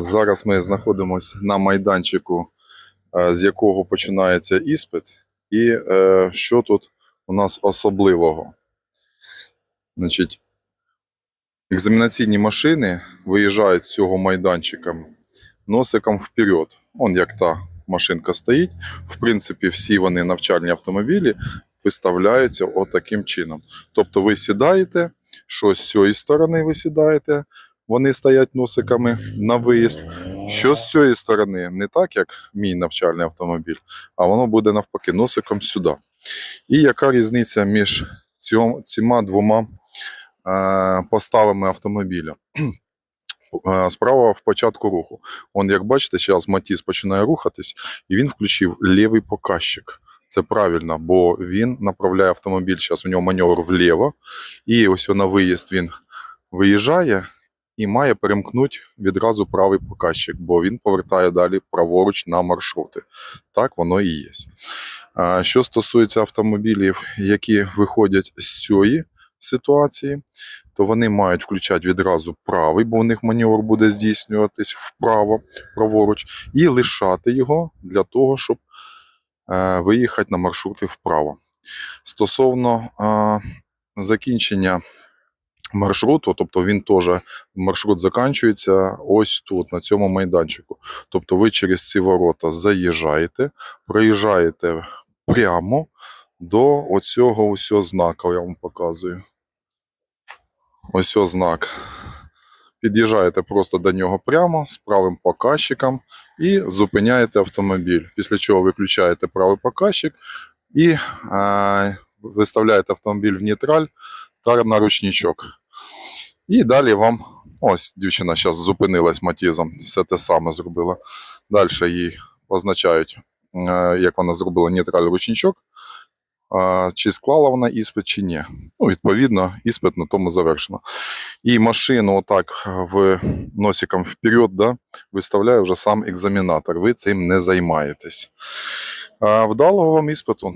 Зараз ми знаходимося на майданчику, е, з якого починається іспит. І е, що тут у нас особливого? Значить, екзаменаційні машини виїжджають з цього майданчика носиком вперед. Он як та машинка стоїть. В принципі, всі вони навчальні автомобілі виставляються отаким чином. Тобто ви сідаєте, що з цієї сторони ви сідаєте, вони стоять носиками на виїзд. Що з цієї сторони, не так, як мій навчальний автомобіль, а воно буде навпаки носиком сюди. І яка різниця між цьом- цими двома е, поставами автомобіля? Е, Справа в початку руху. Он, як бачите, зараз Матіс починає рухатись, і він включив лівий показчик. Це правильно, бо він направляє автомобіль. Зараз у нього маневр вліво, і ось на виїзд він виїжджає і має перемкнути відразу правий показчик, бо він повертає далі праворуч на маршрути. Так воно і є. Що стосується автомобілів, які виходять з цієї ситуації, то вони мають включати відразу правий, бо у них маневр буде здійснюватись вправо, праворуч, і лишати його для того, щоб е, виїхати на маршрути вправо. Стосовно закінчення маршруту, тобто він теж маршрут закінчується ось тут, на цьому майданчику. Тобто ви через ці ворота заїжджаєте, проїжджаєте прямо до оцього усього знака, я вам показую. Ось знак. Під'їжджаєте просто до нього прямо з правим показчиком і зупиняєте автомобіль. Після чого виключаєте правий показчик і е, виставляєте автомобіль в нейтраль та на ручничок. І далі вам. Ось дівчина зараз зупинилась матізом, все те саме зробила. Далі їй позначають, е, як вона зробила нейтраль ручничок, е, чи склала вона іспит, чи ні. Ну, відповідно, іспит на тому завершено. І машину отак в носиком вперед да, виставляє вже сам екзаменатор. Ви цим не займаєтесь. Вдалого вам іспиту.